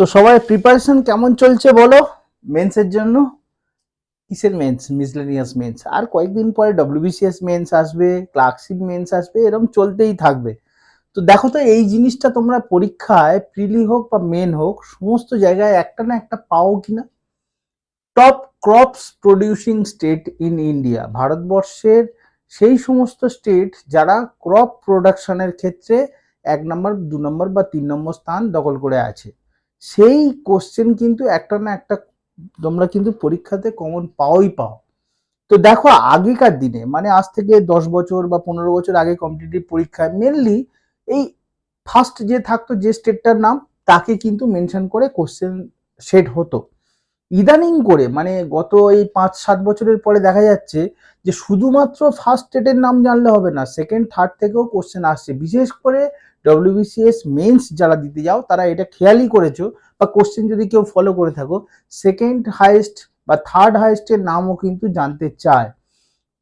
তো সবাই প্রিপারেশন কেমন চলছে বলো? মেন্সের জন্য? কিসের মেন্স মিসলেনিয়াস মেন্স আর কয়েকদিন পরে ডব্লিউবিসিএস মেন্স আসবে ক্লার্কশিপ মেন্স আসবে এরকম চলতেই থাকবে। তো দেখো তো, এই জিনিসটা তোমরা পরীক্ষায় প্রিলি হোক বা মেন হোক, সমস্ত জায়গায় একটা না একটা পাও কিনা? Top crops producing state in India ভারতবর্ষের সেই সমস্ত স্টেট যারা ক্রপ প্রোডাকশনের ক্ষেত্রে এক নম্বর দু নম্বর বা তিন নম্বর স্থান দখল করে আছে। সেই কোশ্চেন কিন্তু একটা না একটা তোমরা কিন্তু পরীক্ষাতে কমন পাওই পাও। তো দেখো আগেকার দিনে মানে আজ থেকে দশ বছর বা পনেরো বছর আগে কম্পিটিটিভ পরীক্ষায় মেনলি এই ফার্স্ট যে থাকতো যে স্টেটটার নাম, তাকে কিন্তু মেনশন করে কোশ্চেন সেট হতো। ইদানিং করে মানে গত এই পাঁচ সাত বছরের পরে দেখা যাচ্ছে যে শুধুমাত্র ফার্স্ট স্টেটের নাম জানলে হবে না সেকেন্ড থার্ড থেকেও কোশ্চেন আসছে। বিশেষ করে ডব্লিউবিসিএস মেন্স যারা দিতে যাও, তারা এটা খেয়ালই করেছ বা কোশ্চেন যদি কেউ ফলো করে থাকো সেকেন্ড হাইয়েস্ট বা থার্ড হাইয়েস্টের নামও কিন্তু জানতে চায়।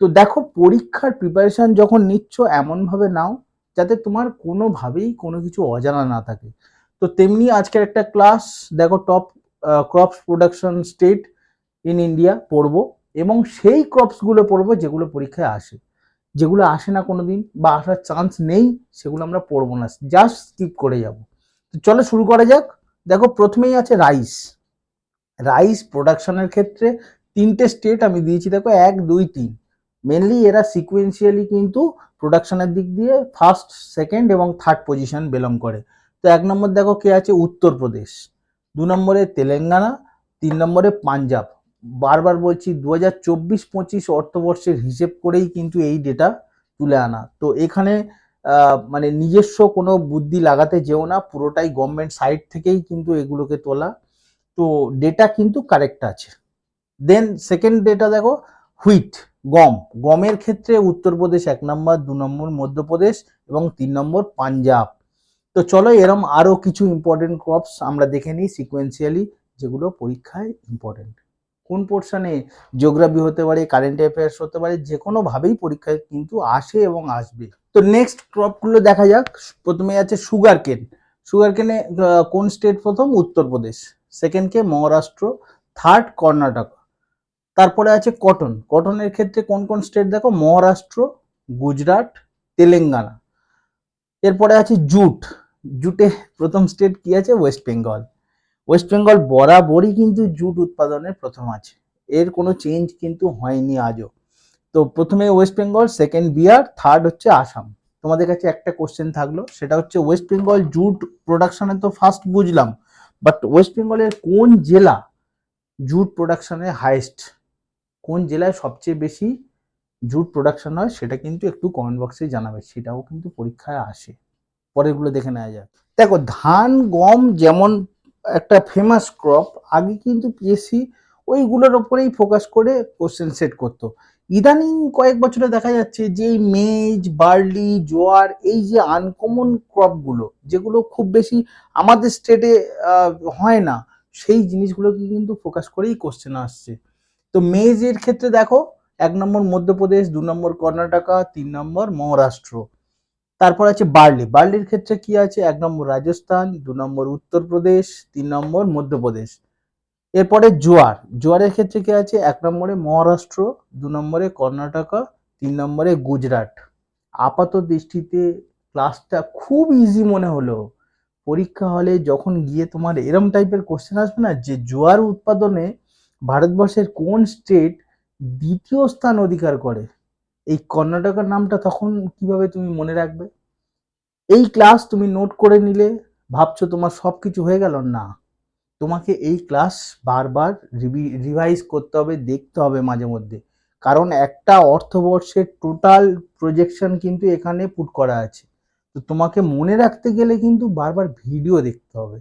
তো দেখো, পরীক্ষার প্রিপারেশন যখন নিচ্ছ, এমনভাবে নাও যাতে তোমার কোনোভাবেই কোনো কিছু অজানা না থাকে। তো তেমনি আজকের একটা ক্লাস দেখো top crops production state in India পড়ব এবং সেই ক্রপসগুলো পড়ব যেগুলো পরীক্ষায় আসে। যেগুলো আসে না কোনো দিন বা আসার চান্স নেই, সেগুলো আমরা পড়ব না জাস্ট স্কিপ করে যাব। তো চলো শুরু করা যাক। দেখো প্রথমেই আছে রাইস রাইস প্রোডাকশনের ক্ষেত্রে তিনটে স্টেট আমি দিয়েছি, দেখো এক, দুই, তিন। মেনলি এরা সিকুয়েন্সিয়ালি কিন্তু প্রোডাকশনের দিক দিয়ে ফার্স্ট সেকেন্ড এবং থার্ড পজিশন বিলং করে। তো এক নম্বর দেখো কে আছে? উত্তরপ্রদেশ। দু নম্বরে তেলেঙ্গানা, তিন নম্বরে পাঞ্জাব। বারবার বলছি দু হাজার চব্বিশ পঁচিশ অর্থবর্ষের হিসেব করেই কিন্তু এই ডেটা তুলে আনা। তো এখানে মানে নিজস্ব কোনো বুদ্ধি লাগাতে যেও না, পুরোটাই গভর্নমেন্ট সাইড থেকেই কিন্তু এগুলোকে তোলা। তো ডেটা কিন্তু কারেক্ট আছে। দেন সেকেন্ড ডেটা দেখো হুইট গম। গমের ক্ষেত্রে উত্তরপ্রদেশ এক নম্বর, দু নম্বর মধ্যপ্রদেশ এবং তিন নম্বর পাঞ্জাব। তো চলো এরম আরও কিছু ইম্পর্টেন্ট ক্রপস আমরা দেখে নিই সিকোয়েন্সিয়ালি যেগুলো পরীক্ষায় ইম্পর্টেন্ট কোন পোর্শনে জিওগ্রাফি হতে পারে কারেন্ট অ্যাফেয়ার্স হতে পারে যে কোনো ভাবেই পরীক্ষায় কিন্তু আসে এবং আসবে। তো নেক্সট ক্রপগুলো দেখা যাক। প্রথমে আছে সুগার কেন সুগার কেনে কোন স্টেট প্রথম? উত্তরপ্রদেশ। সেকেন্ড কে মহারাষ্ট্র। থার্ড কর্ণাটক। তারপরে আছে কটন কটনের ক্ষেত্রে কোন কোন স্টেট দেখো? মহারাষ্ট্র, গুজরাট, তেলেঙ্গানা। এরপরে আছে জুট জুটে প্রথম স্টেট কি আছে? ওয়েস্ট বেঙ্গল ওয়েস্ট বেঙ্গল বরাবরই কিন্তু জুট উৎপাদনের প্রথম আছে। এর কোনো চেঞ্জ কিন্তু হয়নি আজও। তো প্রথমে West Bengal second Bihar third হচ্ছে আসাম তোমাদের কাছে একটা কোশ্চেন থাকল, সেটা হচ্ছে ওয়েস্ট বেঙ্গল জুট প্রোডাকশনে তো ফার্স্ট বুঝলাম বাট ওয়েস্ট বেঙ্গলের কোন জেলা জুট প্রোডাকশনে হাইয়েস্ট কোন জেলায় সবচেয়ে বেশি জুট প্রোডাকশন হয়, সেটা কিন্তু একটু কমেন্ট বক্সে জানাবে, সেটাও কিন্তু পরীক্ষায় আসে। পরেরগুলো দেখে নেওয়া যাক। দেখো, ধান, গম যেমন একটা ফেমাস ক্রপ আগে কিন্তু পিএসসি ওইগুলোর ওপরেই ফোকাস করে কোশ্চেন সেট করতো। ইদানিং কয়েক বছরে দেখা যাচ্ছে যে মেজ বার্লি জোয়ার, এই যে আনকমন ক্রপগুলো যেগুলো খুব বেশি আমাদের স্টেটে হয় না, সেই জিনিসগুলোকে কিন্তু ফোকাস করেই কোশ্চেন আসছে। তো মেজের ক্ষেত্রে দেখো, এক নম্বর মধ্যপ্রদেশ, দু নম্বর কর্ণাটকা, তিন নম্বর মহারাষ্ট্র। তারপর আছে বার্লি। বার্লির ক্ষেত্রে কি আছে? এক নম্বর রাজস্থান, দু নম্বর উত্তরপ্রদেশ, তিন নম্বর মধ্যপ্রদেশ। এরপরে জোয়ার। জোয়ারের ক্ষেত্রে কি আছে? এক নম্বরে মহারাষ্ট্র, দু নম্বরে কর্ণাটকা, তিন নম্বরে গুজরাট। আপাত দৃষ্টিতে ক্লাসটা খুব ইজি মনে হলো। পরীক্ষা হলে যখন গিয়ে তোমার এরম টাইপের কোশ্চেন আসবে না, যে জোয়ার উৎপাদনে ভারতবর্ষের কোন স্টেট দ্বিতীয় স্থান অধিকার করে? এই কর্ণাটকের নামটা তখন কীভাবে তুমি মনে রাখবে? এই ক্লাস তুমি নোট করে নিলে, ভাবছ তোমার সব কিছু হয়ে গেল? না। তোমাকে এই ক্লাস বারবার রিভাইজ করতে হবে, দেখতে হবে মাঝে মধ্যে। কারণ একটা অর্থবর্ষের টোটাল প্রজেকশন কিন্তু এখানে পুট করা আছে। তো তোমাকে মনে রাখতে গেলে কিন্তু বারবার ভিডিও দেখতে হবে।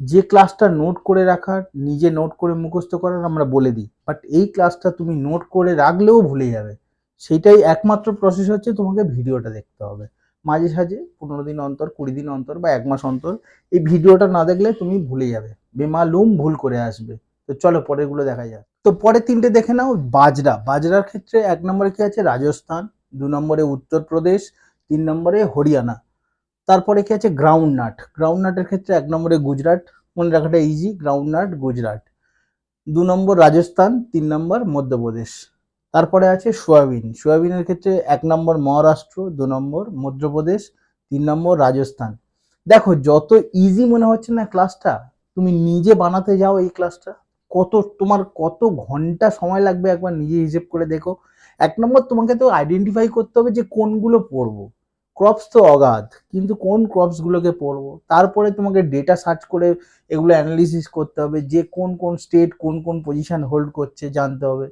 যে ক্লাসটা নোট করে রাখার, নিজে নোট করে মুখস্থ করার আমরা বলে দিই। বাট এই ক্লাসটা তুমি নোট করে রাখলেও ভুলে যাবে। সেইটাই একমাত্র প্রসেস হচ্ছে তোমাকে ভিডিওটা দেখতে হবে। মাঝে সাঝে পনেরো দিন অন্তর, কুড়ি দিন অন্তর বা এক মাস অন্তর এই ভিডিওটা না দেখলে তুমি ভুলে যাবে। বেমালুম ভুল করে আসবে। তো চলো পরেরগুলো দেখা যাক। তো পরে তিনটে দেখে নাও, বাজরা। বাজরার ক্ষেত্রে এক নম্বরে কি আছে? রাজস্থান, দু নম্বরে উত্তরপ্রদেশ, তিন নম্বরে হরিয়ানা। তারপরে কি আছে? গ্রাউন্ড নাট গ্রাউন্ড নাটের ক্ষেত্রে এক নম্বরে গুজরাট, মনে রাখাটা ইজি গ্রাউন্ডনাট, গুজরাট। দু নম্বর রাজস্থান, তিন নম্বর মধ্যপ্রদেশ। তারপরে আছে সোয়াবিন। সোয়াবিনের ক্ষেত্রে এক নম্বর মহারাষ্ট্র, দু নম্বর মধ্যপ্রদেশ, তিন নম্বর রাজস্থান। দেখো, যত ইজি মনে হচ্ছে না ক্লাসটা তুমি নিজে বানাতে যাও এই ক্লাসটা কত, তোমার কত ঘণ্টা সময় লাগবে একবার নিজে হিসেব করে দেখো। এক নম্বর, তোমাকে তো আইডেন্টিফাই করতে হবে যে কোনগুলো পড়ব ক্রপস তো অগাধ, কিন্তু কোন ক্রপসগুলোকে পড়ব তারপরে তোমাকে ডেটা সার্চ করে এগুলো অ্যানালিসিস করতে হবে যে কোন কোন স্টেট কোন কোন পজিশন হোল্ড করছে জানতে হবে।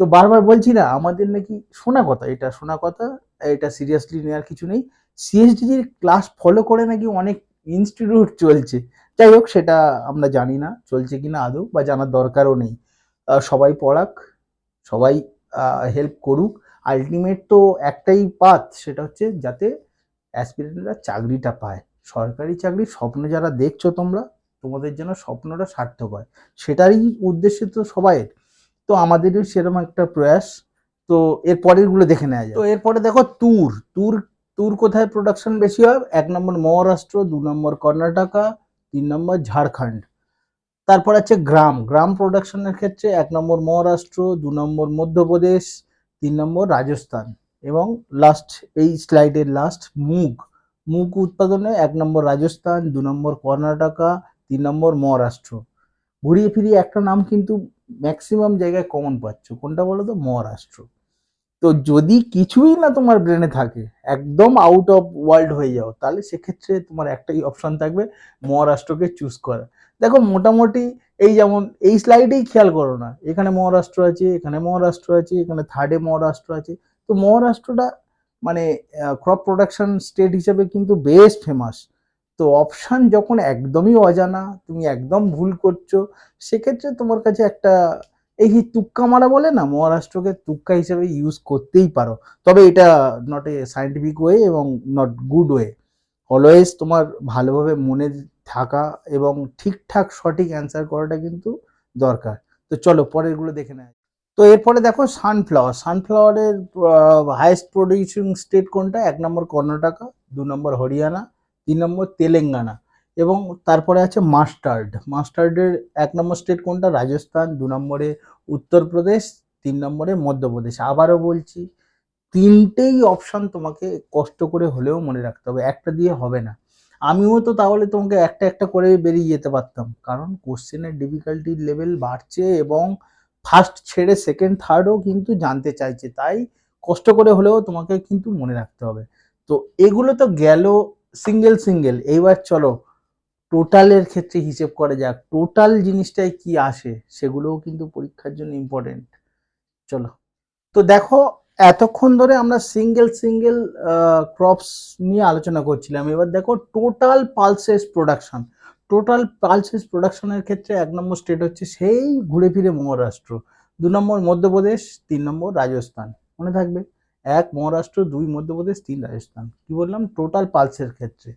তো বারবার বলছি না, আমাদের নাকি শোনা কথা, এটা শোনা কথা, এটা সিরিয়াসলি নেওয়ার কিছু নেই। সিএসডিজির ক্লাস ফলো করে নাকি অনেক ইনস্টিটিউট চলছে। যাই হোক, সেটা আমরা জানি না, চলছে কি না আদৌ, বা জানার দরকারও নেই। সবাই পড়াক, সবাই হেল্প করুক। আলটিমেট তো একটাই পাথ সেটা হচ্ছে যাতে অ্যাসপিরেন্টরা চাকরিটা পায়। সরকারি চাকরির স্বপ্ন যারা দেখছ তোমরা, তোমাদের যেন স্বপ্নটা সার্থক হয়। সেটারই উদ্দেশ্য তো সবাইয়ের। তো আমাদেরও সেরকম একটা প্রয়াস। তো এর পরেরগুলো দেখে নেওয়া যায় তো এরপরে দেখো তুর। তুর তুর কোথায় প্রোডাকশন বেশি হয়? এক নম্বর মহারাষ্ট্র, দু নম্বর কর্ণাটকা, তিন নম্বর ঝাড়খণ্ড। তারপর আছে গ্রাম। গ্রাম প্রোডাকশনের ক্ষেত্রে এক নম্বর মহারাষ্ট্র, দু নম্বর মধ্যপ্রদেশ, তিন নম্বর রাজস্থান। এবং লাস্ট এই স্লাইডের লাস্ট মুগ। মুগ উৎপাদনে এক নম্বর রাজস্থান, দু নম্বর কর্ণাটকা, তিন নম্বর মহারাষ্ট্র। ঘুরিয়ে ফিরিয়ে একটা নাম কিন্তু ম্যাক্সিমাম জায়গায় কমন পাচ্ছ। কোনটা বলো তো মহারাষ্ট্র। তো যদি কিছুই না তোমার ব্রেনে থাকে, একদম আউট অফ ওয়ার্ল্ড হয়ে যাও, তাহলে সেক্ষেত্রে তোমার একটাই অপশন থাকবে মহারাষ্ট্রকে চুজ করা। দেখো, মোটামুটি এই যেমন, এই স্লাইডেই খেয়াল করো না। এখানে মহারাষ্ট্র আছে, এখানে মহারাষ্ট্র আছে, এখানে থার্ডে মহারাষ্ট্র আছে। তো মহারাষ্ট্রটা মানে ক্রপ প্রোডাকশন স্টেট হিসেবে কিন্তু বেশ ফেমাস তো অপশান যখন একদমই অজানা, তুমি একদম ভুল করছ, সেক্ষেত্রে তোমার কাছে একটা, এই তুক্কা মারা বলে না, মহারাষ্ট্রকে তুক্কা হিসেবে ইউজ করতেই পারো। তবে এটা নট এ সায়েন্টিফিক ওয়ে এবং নট গুড ওয়ে অলওয়েজ তোমার ভালোভাবে মনে থাকা এবং ঠিকঠাক সঠিক অ্যান্সার করাটা কিন্তু দরকার। তো চলো পরেরগুলো দেখে নেয় তো এরপরে দেখো সানফ্লাওয়ার সানফ্লাওয়ারের হাইয়েস্ট প্রডিউসিং স্টেট কোনটা? এক নম্বর কর্ণাটকা, দু নম্বর হরিয়ানা তিন নম্বর তেলেঙ্গানা এবং তারপরে আছে মাস্টার্ড। মাস্টার্ডের এক নম্বর স্টেট কোনটা? রাজস্থান। দু নম্বরে উত্তরপ্রদেশ, তিন নম্বরে মধ্যপ্রদেশ। আবারও বলছি, তিনটেই অপশান তোমাকে কষ্ট করে হলেও মনে রাখতে হবে। একটা দিয়ে হবে না। আমিও তো তাহলে তোমাকে একটা একটা করে বেরিয়ে যেতে পারতাম। কারণ কোশ্চেনের ডিফিকাল্টি লেভেল বাড়ছে এবং ফার্স্ট ছেড়ে সেকেন্ড থার্ডও কিন্তু জানতে চাইছে। তাই কষ্ট করে হলেও তোমাকে কিন্তু মনে রাখতে হবে। তো এগুলো তো গেল সিঙ্গেল সিঙ্গেল এইবার চলো টোটালের ক্ষেত্রে হিসেব করা যাক। টোটাল জিনিসটায় কি আসে সেগুলোও কিন্তু পরীক্ষার জন্য ইম্পর্টেন্ট চলো। তো দেখো, এতক্ষণ ধরে আমরা সিঙ্গেল সিঙ্গেল ক্রপস নিয়ে আলোচনা করছিলাম। এবার দেখো total pulses production total pulses প্রোডাকশনের ক্ষেত্রে এক নম্বর স্টেট হচ্ছে সেই ঘুরে ফিরে মহারাষ্ট্র। দু নম্বর মধ্যপ্রদেশ, তিন নম্বর রাজস্থান। মনে থাকবে? এক মহারাষ্ট্র, দুই মধ্যপ্রদেশ, তিন রাজস্থান। কি বললাম? টোটাল পালসের ক্ষেত্রে।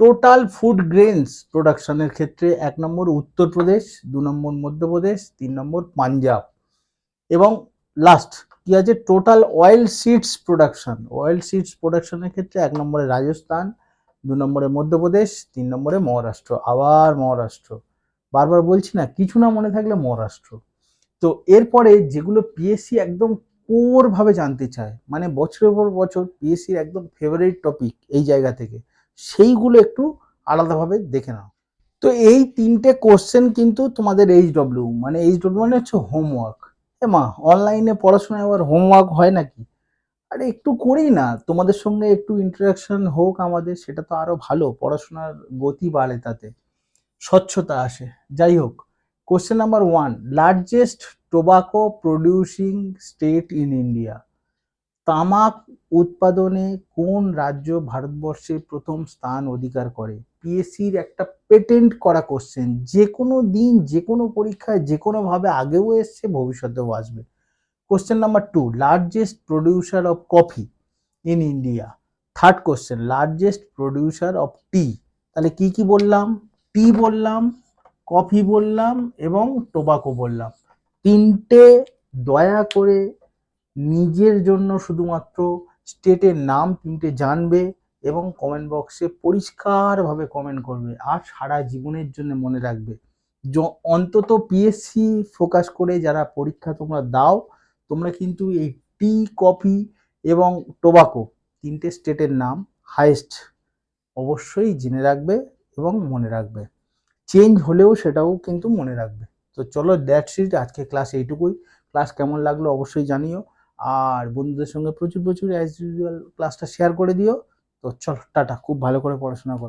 টোটাল ফুড গ্রেনস প্রোডাকশনের ক্ষেত্রে এক নম্বর উত্তরপ্রদেশ, দু নম্বর মধ্যপ্রদেশ, তিন নম্বর পাঞ্জাব। এবং লাস্ট কি আছে? Total oil seeds production oil seeds প্রোডাকশনের ক্ষেত্রে এক নম্বরে রাজস্থান, দু নম্বরে মধ্যপ্রদেশ, তিন নম্বরে মহারাষ্ট্র। আবার মহারাষ্ট্র। বারবার বলছি না, কিছু না মনে থাকলে মহারাষ্ট্র। তো এরপরে যেগুলো পিএসসি একদম কোর ভাবে জানতে চায়। মানে বছরের পর বছর পিএসসির একদম ফেভারিট টপিক এই জায়গা থেকে। সেইগুলো একটু আলাদাভাবে দেখে নাও। তো এই তিনটে কোশ্চেন কিন্তু তোমাদের এইচ ডব্লিউ মানে এইচ ডব্লিউ মানে হচ্ছে হোমওয়ার্ক এ মা অনলাইনে পড়াশোনায় আবার হোমওয়ার্ক হয় নাকি? আরে একটু করি না, তোমাদের সঙ্গে একটু ইন্টারাকশন হোক আমাদের, সেটা তো আরও ভালো, পড়াশোনার গতি বাড়ে তাতে। স্বচ্ছতা আসে। যাই হোক question number one largest tobacco producing state in India তামাক উৎপাদনে কোন রাজ্য ভারতবর্ষে প্রথম স্থান অধিকার করে? পিএসসির একটা পেটেন্ট করা কোশ্চেন যে কোনো দিন যে কোনো পরীক্ষায় যে কোনোভাবে আগেও এসছে, ভবিষ্যতেও আসবে। Question number two largest producer of coffee in India third question largest producer of tea তাহলে কি কি বললাম? টি বললাম কফি বললাম এবং টোবাকো বললাম। তিনটে দয়া করে নিজের জন্য শুধুমাত্র স্টেটের নাম তিনটে জানবে এবং কমেন্ট বক্সে পরিষ্কারভাবে কমেন্ট করবে আর সারা জীবনের জন্য মনে রাখবে। য- অন্তত পিএসসি ফোকাস করে যারা পরীক্ষা তোমরা দাও, তোমরা কিন্তু এই টি কফি এবং টোবাকো তিনটে স্টেটের নাম হাইয়েস্ট অবশ্যই জেনে রাখবে এবং মনে রাখবে। চেঞ্জ হলেও সেটাও কিন্তু মনে রাখবে। তো চলো দ্যাটস সিট আজকে ক্লাস এইটুকুই। ক্লাস কেমন লাগল অবশ্যই জানিও। আর বন্ধুদের সঙ্গে প্রচুর প্রচুর অ্যাজ ইউজুয়াল ক্লাসটা শেয়ার করে দিও। তো চলো, টাটা, খুব ভালো করে পড়াশোনা করো।